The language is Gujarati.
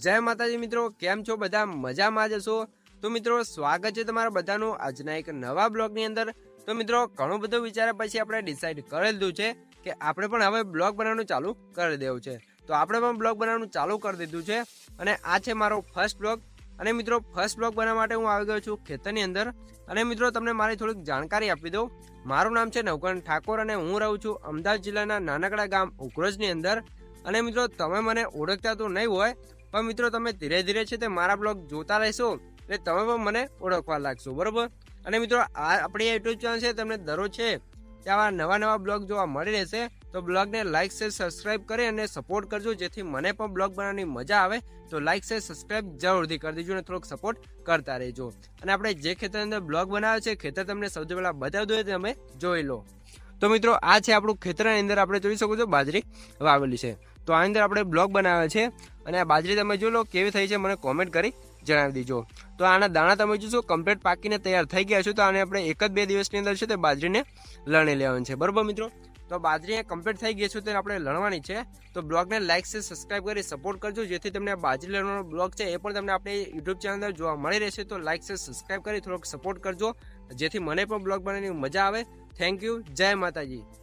જય માતાજી મિત્રો, કેમ છો બધા? મજામાં જ હશો? તો મિત્રો, સ્વાગત છે તમારા બધાનું આજના એક નવા બ્લોગની અંદર. તો મિત્રો, ઘણું બધું વિચાર્યા પછી આપણે ડિસાઈડ કરી લીધું છે કે આપણે પણ હવે બ્લોગ બનાવવાનું ચાલુ કરી દેવું છે. તો આપણે પણ બ્લોગ બનાવવાનું ચાલુ કરી દીધું છે. અને આ છે મારો ફર્સ્ટ બ્લોગ. અને મિત્રો ફર્સ્ટ બ્લોગ બનાવવા માટે હું આવી ગયો છું ખેતરની અંદર. અને મિત્રો, તમને મારી થોડીક જાણકારી આપી દઉં. મારું નામ છે નવકરણ ઠાકોર અને હું રહું છું અમદાવાદ જિલ્લાના નાનકડા ગામ ઉકરોજની અંદર. અને મિત્રો, તમે મને ઓળખતા તો નહીં હોય પણ મિત્રો, તમે ધીરે ધીરે છે તે મારા બ્લોગ જોતા રહેશો એટલે તમે પણ મને ઓળખવા લાગશો, બરોબર? અને મિત્રો, આ આપણી યુટ્યુબ ચેનલ છે, તમને દરરોજ છે આવા નવા નવા બ્લોગ જોવા મળી રહેશે. તો બ્લોગને લાઇક શેર, સબસ્ક્રાઇબ કરી અને સપોર્ટ કરજો, જેથી મને પણ બ્લોગ બનાવવાની મજા આવે. તો લાઇક શેર, સબસ્ક્રાઇબ જરૂરથી કરી દેજો અને થોડોક સપોર્ટ કરતા રહેજો. અને આપણે જે ખેતરની અંદર બ્લોગ બનાવે છે, ખેતર તમને સૌથી પહેલાં બતાવ્યું તે તમે જોઈ લો. તો મિત્રો, આ છે આપણું ખેતરની અંદર આપણે જોઈ શકો છો બાજરી વાવેલી છે. તો આની અંદર આપણે બ્લોગ બનાવે છે અને આ બાજરી તમે જોઈ લો કેવી થઈ છે, મને કોમેન્ટ કરી જણાવી દીજો. તો આના દાણા તમે જોશો કમ્પ્લીટ પાકીને તૈયાર થઈ ગયા છે, તો આને આપણે એક જ બે દિવસની અંદર છે તે બાજરીને લણી લેવાની છે. બરાબર મિત્રો? તો બાજરી કમ્પ્લીટ થઈ ગઈ છે તો આપણે લણવાની છે. તો બ્લોગને લાઇક છે સબસ્ક્રાઇબ કરી સપોર્ટ કરજો, જેથી તમને બાજરી લણવાનો બ્લોગ છે એ પણ તમને આપણે યુટ્યુબ ચેનલ જોવા મળી રહેશે. તો લાઇક છે સબસ્ક્રાઇબ કરી, થોડોક સપોર્ટ કરજો, જેથી મને પણ બ્લોગ બનાવવાની મજા આવે. થેન્ક યુ જય માતાજી.